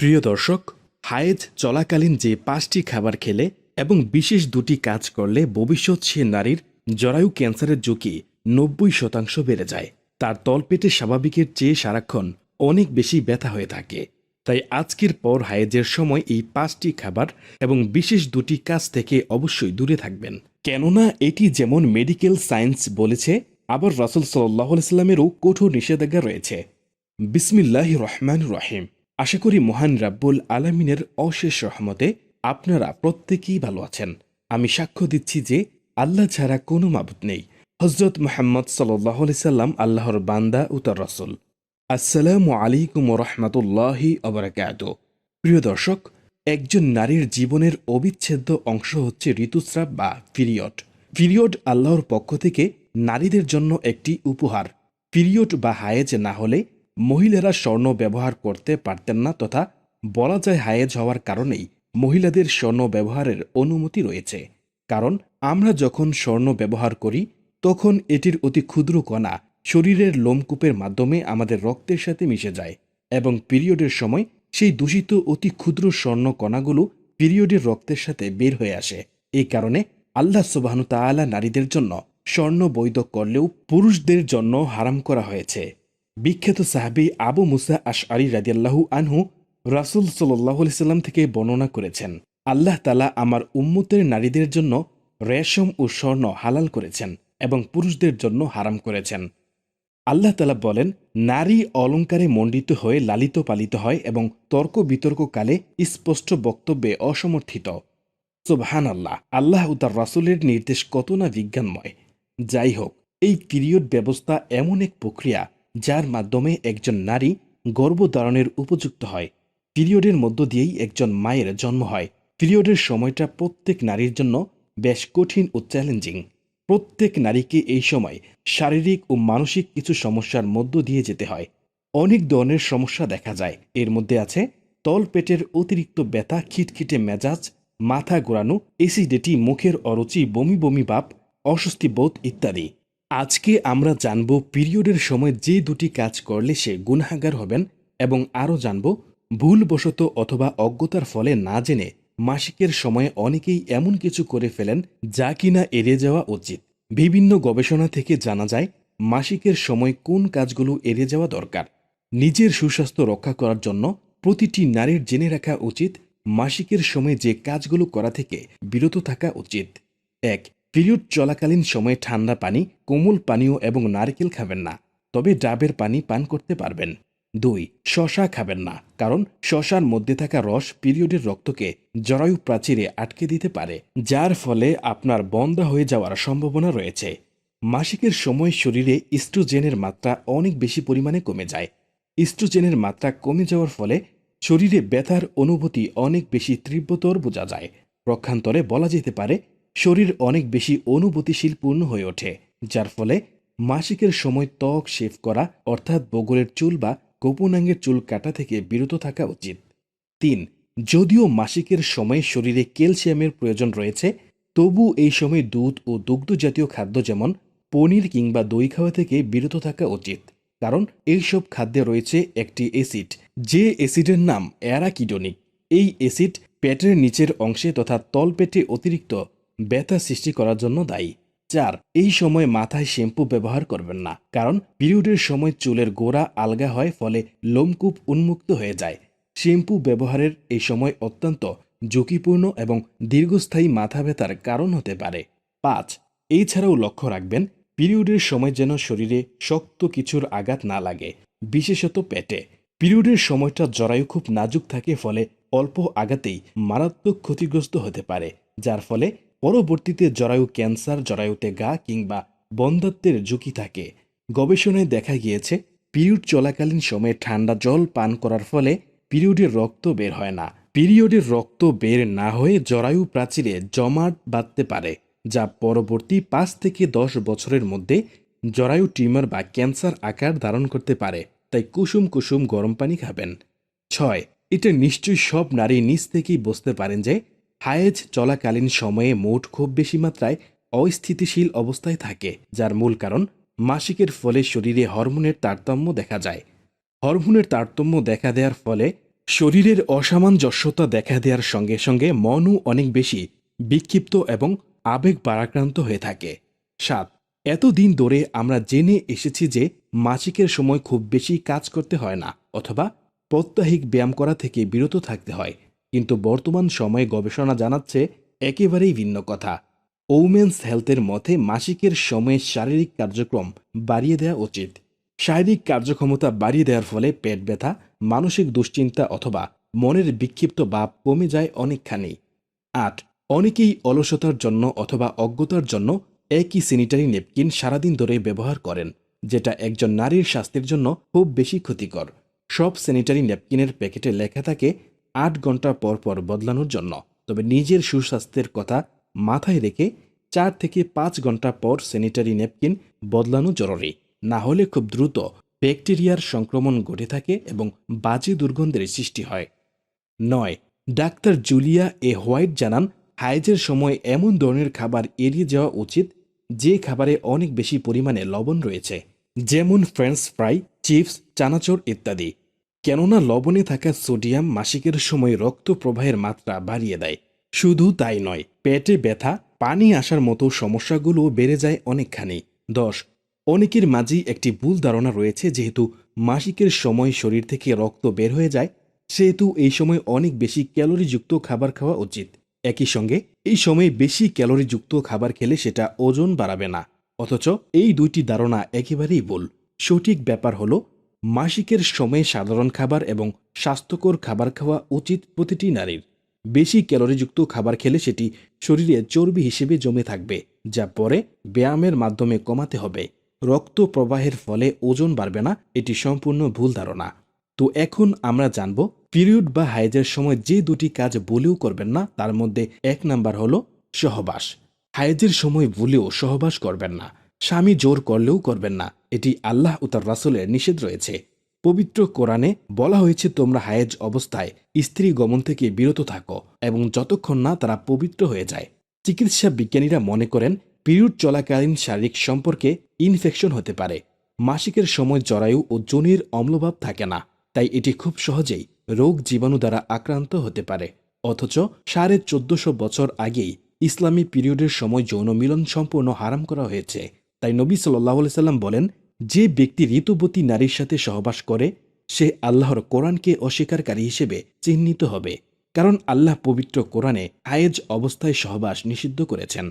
প্রিয় দর্শক হায়েজ চলাকালীন যে পাঁচটি খাবার খেলে এবং বিশেষ দুটি কাজ করলে ভবিষ্যৎ সে নারীর জরায়ু ক্যান্সারের ঝুঁকি নব্বই শতাংশ বেড়ে যায়। তার তলপেটে স্বাভাবিকের চেয়ে সারাক্ষণ অনেক বেশি ব্যথা হয়ে থাকে। তাই আজকের পর হায়েজের সময় এই পাঁচটি খাবার এবং বিশেষ দুটি কাজ থেকে অবশ্যই দূরে থাকবেন। কেননা এটি যেমন মেডিকেল সায়েন্স বলেছে, আবার রাসুল সাল্লাহ সাল্লামেরও কঠোর নিষেধাজ্ঞা রয়েছে। বিসমিল্লাহ রহমান রহিম। আশা করি মহান রাব্বুল আলমিনের অশেষ রহমতে আপনারা প্রত্যেকেই ভালো আছেন। আমি সাক্ষ্য দিচ্ছি যে আল্লাহ ছাড়া কোনো মাবুত নেই। হজরত মোহাম্মদ সাল্লাহ সাল্লাম আল্লাহর বান্দা উত্তর রসুল। আসসালামু আলাইকুম রহমতুল্লাহি অবরাকাত প্রিয় দর্শক, একজন নারীর জীবনের অবিচ্ছেদ্য অংশ হচ্ছে ঋতুস্রাব বা পিরিয়ড। পিরিয়ড আল্লাহর পক্ষ থেকে নারীদের জন্য একটি উপহার। পিরিয়ড বা হায়েজ না হলে মহিলারা স্বর্ণ ব্যবহার করতে পারতেন না তথা বলা যায় হায়েজ হওয়ার কারণেই মহিলাদের স্বর্ণ ব্যবহারের অনুমতি রয়েছে। কারণ আমরা যখন স্বর্ণ ব্যবহার করি, তখন এটির অতি ক্ষুদ্র কণা শরীরের লোমকূপের মাধ্যমে আমাদের রক্তের সাথে মিশে যায় এবং পিরিয়ডের সময় সেই দূষিত অতি ক্ষুদ্র স্বর্ণ কণাগুলো পিরিয়ডের রক্তের সাথে বের হয়ে আসে। এই কারণে আল্লাহ সুবাহনু তাআলা নারীদের জন্য স্বর্ণ বৈধ করলেও পুরুষদের জন্য হারাম করা হয়েছে। বিখ্যাত সাহাবি আবু মুসা আশ আশআরি রাদিয়াল্লাহু আনহু রাসুল সাল্লাহ সাল্লাম থেকে বর্ণনা করেছেন, আল্লাহ তালা আমার উম্মতের নারীদের জন্য রেশম ও স্বর্ণ হালাল করেছেন এবং পুরুষদের জন্য হারাম করেছেন। আল্লাহ তালা বলেন, নারী অলঙ্কারে মণ্ডিত হয়ে লালিত পালিত হয় এবং তর্ক বিতর্ককালে স্পষ্ট বক্তব্যে অসমর্থিত। সুবহান আল্লাহ আল্লাহ ও তার রাসুলের নির্দেশ কত না বিজ্ঞানময়। যাই হোক, এই পিরিয়ড ব্যবস্থা এমন এক প্রক্রিয়া যার মাধ্যমে একজন নারী গর্ভধারণের উপযুক্ত হয়। পিরিয়ডের মধ্য দিয়েই একজন মায়ের জন্ম হয়। পিরিয়ডের সময়টা প্রত্যেক নারীর জন্য বেশ কঠিন ও চ্যালেঞ্জিং প্রত্যেক নারীকে এই সময় শারীরিক ও মানসিক কিছু সমস্যার মধ্য দিয়ে যেতে হয়। অনেক ধরনের সমস্যা দেখা যায়। এর মধ্যে আছে তল পেটের অতিরিক্ত ব্যথা, খিটখিটে মেজাজ, মাথা ঘোরানো এসিডিটি মুখের অরুচি, বমি বমি ভাব, অস্বস্তি বোধ ইত্যাদি। আজকে আমরা জানব পিরিয়ডের সময় যে দুটি কাজ করলে সে গুনাহাগার হবেন এবং আরও জানব ভুলবশত অথবা অজ্ঞতার ফলে না জেনে মাসিকের সময়ে অনেকেই এমন কিছু করে ফেলেন যা কিনা এড়িয়ে যাওয়া উচিত। বিভিন্ন গবেষণা থেকে জানা যায়, মাসিকের সময় কোন কাজগুলো এড়িয়ে যাওয়া দরকার। নিজের সুস্বাস্থ্য রক্ষা করার জন্য প্রতিটি নারীর জেনে রাখা উচিত, মাসিকের সময় যে কাজগুলো করা থেকে বিরত থাকা উচিত। এক পিরিয়ড চলাকালীন সময়ে ঠান্ডা পানি, কোমল পানীয় এবং নারকেল খাবেন না। তবে ডাবের পানি পান করতে পারবেন। দুই, শশা খাবেন না, কারণ শশার মধ্যে থাকা রস পিরিয়ডের রক্তকে জরায়ু প্রাচীরে আটকে দিতে পারে, যার ফলে আপনার বন্ধ হয়ে যাওয়ার সম্ভাবনা রয়েছে। মাসিকের সময় শরীরে ইস্ট্রোজেনের মাত্রা অনেক বেশি পরিমাণে কমে যায়। ইস্ট্রোজেনের মাত্রা কমে যাওয়ার ফলে শরীরে ব্যথার অনুভূতি অনেক বেশি তীব্রতর বোঝা যায়। পক্ষান্তরে বলা যেতে পারে শরীর অনেক বেশি অনুভূতিশীল পূর্ণ হয়ে ওঠে, যার ফলে মাসিকের সময় ত্বক শেভ করা, অর্থাৎ বগলের চুল বা গোপনাঙ্গের চুল কাটা থেকে বিরত থাকা উচিত। তিন, যদিও মাসিকের সময় শরীরে ক্যালসিয়ামের প্রয়োজন রয়েছে, তবু এই সময় দুধ ও দুগ্ধ জাতীয় খাদ্য যেমন পনির কিংবা দই খাওয়া থেকে বিরত থাকা উচিত, কারণ এইসব খাদ্যে রয়েছে একটি অ্যাসিড, যে অ্যাসিডের নাম অ্যারাকিডোনিক। এই অ্যাসিড পেটের নিচের অংশে তথা তলপেটে অতিরিক্ত ব্যথা সৃষ্টি করার জন্য দায়ী। চার, এই সময় মাথায় শ্যাম্পু ব্যবহার করবেন না, কারণ পিরিয়ডের সময় চুলের গোড়া আলগা হয়, ফলে লোমকূপ উন্মুক্ত হয়ে যায়। শ্যাম্পু ব্যবহারের এই সময় অত্যন্ত ঝুঁকিপূর্ণ এবং দীর্ঘস্থায়ী মাথা ব্যথার কারণ হতে পারে। পাঁচ, এছাড়াও লক্ষ্য রাখবেন, পিরিয়ডের সময় যেন শরীরে শক্ত কিছুর আঘাত না লাগে, বিশেষত পেটে। পিরিয়ডের সময়টা জরায়ু খুব নাজুক থাকে, ফলে অল্প আঘাতেই মারাত্মক ক্ষতিগ্রস্ত হতে পারে, যার ফলে পরবর্তীতে জরায়ু ক্যান্সার, জরায়ুতে গা কিংবা বন্ধাত্বের ঝুঁকি থাকে। গবেষণায় দেখা গিয়েছে, পিরিয়ড চলাকালীন সময়ে ঠান্ডা জল পান করার ফলে পিরিয়ডের রক্ত বের হয় না। পিরিয়ডের রক্ত বের না হয়ে জরায়ু প্রাচীরে জমাট বাঁধতে পারে, যা পরবর্তী পাঁচ থেকে দশ বছরের মধ্যে জরায়ু টিউমার বা ক্যান্সার আকার ধারণ করতে পারে, তাই কুসুম কুসুম গরম পানি খাবেন। ছয়, এটা নিশ্চয়ই সব নারী নিজ থেকেই বুঝতে পারেন যে হায়েজ চলাকালীন সময়ে মোট খুব বেশি মাত্রায় অস্থিতিশীল অবস্থায় থাকে, যার মূল কারণ মাসিকের ফলে শরীরে হরমোনের তারতম্য দেখা যায়। হরমোনের তারতম্য দেখা দেওয়ার ফলে শরীরের অসামঞ্জস্যতা দেখা দেওয়ার সঙ্গে সঙ্গে মনও অনেক বেশি বিক্ষিপ্ত এবং আবেগ পারাক্রান্ত হয়ে থাকে। সাত, এতদিন ধরে আমরা জেনে এসেছি যে মাসিকের সময় খুব বেশি কাজ করতে হয় না, অথবা প্রত্যাহিক ব্যায়াম করা থেকে বিরত থাকতে হয়। কিন্তু বর্তমান সময়ে গবেষণা জানাচ্ছে একেবারেই ভিন্ন কথা। ওমেন্স হেলথের মতে মাসিকের সময়ে শারীরিক কার্যক্রম বাড়িয়ে দেওয়া উচিত। শারীরিক কার্যক্ষমতা বাড়িয়ে দেওয়ার ফলে পেট ব্যথা, মানসিক দুশ্চিন্তা অথবা মনের বিক্ষিপ্ত ভাব কমে যায় অনেকখানি। আট, অনেকেই অলসতার জন্য অথবা অজ্ঞতার জন্য একই স্যানিটারি নেপকিন সারাদিন ধরে ব্যবহার করেন, যেটা একজন নারীর স্বাস্থ্যের জন্য খুব বেশি ক্ষতিকর। সব স্যানিটারি ন্যাপকিনের প্যাকেটে লেখা থাকে আট ঘণ্টা পর পর বদলানোর জন্য। তবে নিজের সুস্বাস্থ্যের কথা মাথায় রেখে চার থেকে পাঁচ ঘণ্টা পর স্যানিটারি ন্যাপকিন বদলানো জরুরি। না হলে খুব দ্রুত ব্যাকটেরিয়ার সংক্রমণ ঘটে থাকে এবং বাজে দুর্গন্ধের সৃষ্টি হয়। নয়, ডাক্তার জুলিয়া এ হোয়াইট জানান, হাইজের সময় এমন ধরনের খাবার এড়িয়ে যাওয়া উচিত যে খাবারে অনেক বেশি পরিমাণে লবণ রয়েছে, যেমন ফ্রেঞ্চ ফ্রাই, চিপস, চানাচুর ইত্যাদি। কেননা লবণে থাকা সোডিয়াম মাসিকের সময় রক্ত প্রবাহের মাত্রা বাড়িয়ে দেয়। শুধু তাই নয়, পেটে ব্যথা, পানি আসার মতো সমস্যাগুলো বেড়ে যায় অনেকখানি। দশ, অনেকের মাঝেই একটি ভুল ধারণা রয়েছে যেহেতু মাসিকের সময় শরীর থেকে রক্ত বের হয়ে যায়, সেহেতু এই সময় অনেক বেশি ক্যালোরিযুক্ত খাবার খাওয়া উচিত। একই সঙ্গে, এই সময়ে বেশি ক্যালোরিযুক্ত খাবার খেলে সেটা ওজন বাড়াবে না। অথচ এই দুইটি ধারণা একেবারেই ভুল। সঠিক ব্যাপার হলো মাসিকের সময়ে সাধারণ খাবার এবং স্বাস্থ্যকর খাবার খাওয়া উচিত প্রতিটি নারীর। বেশি ক্যালোরিযুক্ত খাবার খেলে সেটি শরীরে চর্বি হিসেবে জমে থাকবে, যা পরে ব্যায়ামের মাধ্যমে কমাতে হবে। রক্ত প্রবাহের ফলে ওজন বাড়বে না, এটি সম্পূর্ণ ভুল ধারণা। তো এখন আমরা জানব, পিরিয়ড বা হাইজের সময় যে দুটি কাজ বলেও করবেন না, তার মধ্যে এক নাম্বার হলো সহবাস। হাইজের সময় ভুলেও সহবাস করবেন না। স্বামী জোর করলেও করবেন না। এটি আল্লাহ ও তার রাসুলের নিষেধ রয়েছে। পবিত্র কোরআনে বলা হয়েছে, তোমরা হায়েজ অবস্থায় স্ত্রী গমন থেকে বিরত থাকো এবং যতক্ষণ না তারা পবিত্র হয়ে যায়। চিকিৎসা বিজ্ঞানীরা মনে করেন, পিরিয়ড চলাকালীন শারীরিক সম্পর্কে ইনফেকশন হতে পারে। মাসিকের সময় জরায়ু ও জনির অম্লভাব থাকে না, তাই এটি খুব সহজেই রোগ জীবাণু দ্বারা আক্রান্ত হতে পারে। অথচ সাড়ে চোদ্দশো বছর আগেই ইসলামী পিরিয়ডের সময় যৌন মিলন সম্পূর্ণ হারাম করা হয়েছে। তাই নবী সাল্লাহ সাল্লাম বলেন যে ব্যক্তি ঋতুবতী নারীর সাথে সহবাস করে, সে আল্লাহর কোরআনকে অস্বীকারী হিসেবে চিহ্নিত হবে, কারণ আল্লাহ পবিত্র কোরআনে আয়েজ অবস্থায় সহবাস নিষিদ্ধ করেছেন।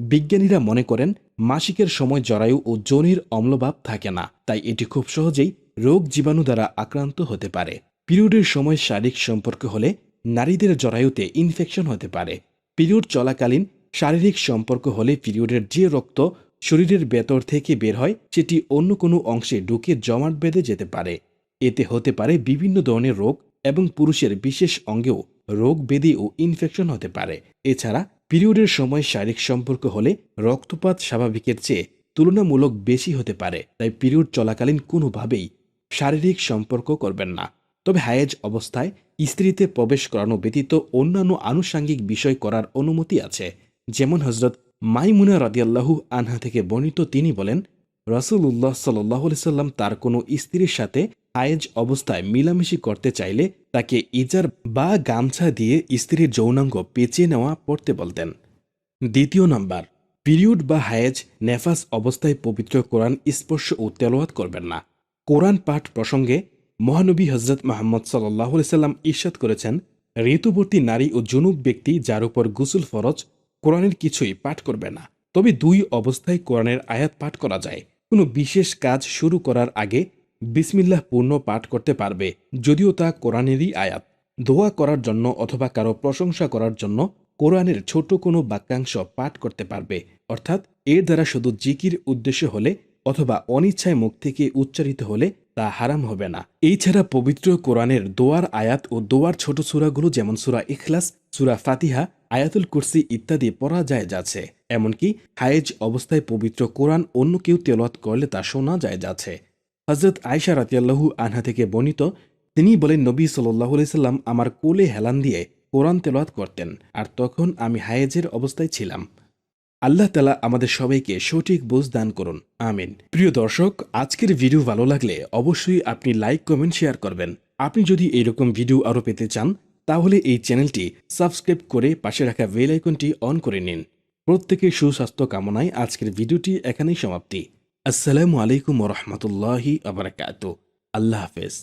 বিজ্ঞানীরা মনে করেন, মাসিকের সময় জরায়ু ও যোনির অম্লভাব থাকে না, তাই এটি খুব সহজেই রোগ জীবাণু দ্বারা আক্রান্ত হতে পারে। পিরিয়ডের সময় শারীরিক সম্পর্ক হলে নারীদের জরায়ুতে ইনফেকশন হতে পারে। পিরিয়ড চলাকালীন শারীরিক সম্পর্ক হলে পিরিয়ডের যে রক্ত শরীরের ভেতর থেকে বের হয়, সেটি অন্য কোনো অংশে ঢুকে জমাট বেঁধে যেতে পারে। এতে হতে পারে বিভিন্ন ধরনের রোগ এবং পুরুষের বিশেষ অঙ্গেও রোগ ব্যাধি ও ইনফেকশন হতে পারে। এছাড়া পিরিয়ডের সময় শারীরিক সম্পর্ক হলে রক্তপাত স্বাভাবিকের চেয়ে তুলনামূলক বেশি হতে পারে, তাই পিরিয়ড চলাকালীন কোনোভাবেই শারীরিক সম্পর্ক করবেন না। তবে হায়েজ অবস্থায় স্ত্রীতে প্রবেশ করানো ব্যতীত অন্যান্য আনুষাঙ্গিক বিষয় করার অনুমতি আছে, যেমন হজরত মাইমুনা রাদিয়াল্লাহু আনহা থেকে বর্ণিত তিনি বলেন রসুল্লাহ সাল্লাহ সাল্লাম তার কোনো স্ত্রীর সাথে হায়েজ অবস্থায় মিলামিশি করতে চাইলে তাকে ইজার বা গামছা দিয়ে স্ত্রীর যৌনাঙ্গ পেঁচিয়ে নেওয়া পড়তে বলতেন। দ্বিতীয় নাম্বার, পিরিয়ড বা হায়েজ নেফাস অবস্থায় পবিত্র কোরআন স্পর্শ ও তেলোয়াত করবেন না। কোরআন পাঠ প্রসঙ্গে মহানবী হজরত মাহমদ সাল্লাহ সাল্লাম ঈর্ষাদ করেছেন, ঋতুবর্তী নারী ও জনুব ব্যক্তি যার উপর গুসুল ফরজ কোরআনের কিছুই পাঠ করবে না। তবে দুই অবস্থায় কোরআনের আয়াত পাঠ করা যায়। কোনো বিশেষ কাজ শুরু করার আগে বিসমিল্লাহ পূর্ণ পাঠ করতে পারবে, যদিও তা কোরআনেরই আয়াত। দোয়া করার জন্য অথবা কারও প্রশংসা করার জন্য কোরআনের ছোট কোনো বাক্যাংশ পাঠ করতে পারবে। অর্থাৎ এর দ্বারা শুধু জিকির উদ্দেশ্য হলে অথবা অনিচ্ছায় মুখ থেকে উচ্চারিত হলে তা হারাম হবে না। এই ছাড়া পবিত্র কোরআনের দোয়ার আয়াত ও দোয়ার ছোট সুরাগুলো যেমন সুরা ইখলাস, সুরা ফাতিহা আয়াতুল কুরসি ইত্যাদি পড়া যায় যাচ্ছে এমনকি হায়েজ অবস্থায় পবিত্র কোরআন অন্য কেউ তেলত করলে তা শোনা যায় যাচ্ছে হজরত আয়সা রাতিয়াল্লাহু আনহা থেকে বর্ণিত, তিনি বলেন, নবী সাল্লাহ সাল্লাম আমার কোলে হেলান দিয়ে কোরআন তেলাওয়াত করতেন, আর তখন আমি হায়েজের অবস্থায় ছিলাম। আল্লাহ তালা আমাদের সবাইকে সঠিক বোঝ দান করুন। আমিন। প্রিয় দর্শক, আজকের ভিডিও ভালো লাগলে অবশ্যই আপনি লাইক, কমেন্ট, শেয়ার করবেন। আপনি যদি এরকম ভিডিও আরও পেতে চান তাহলে এই চ্যানেলটি সাবস্ক্রাইব করে পাশে রাখা বেল আইকনটি অন করে নিন। প্রত্যেকের সুস্বাস্থ্য কামনায় আজকের ভিডিওটি এখানেই সমাপ্তি। আসসালামু আলাইকুম রহমতুল্লাহি আবরাকাত আল্লাহ হাফেজ।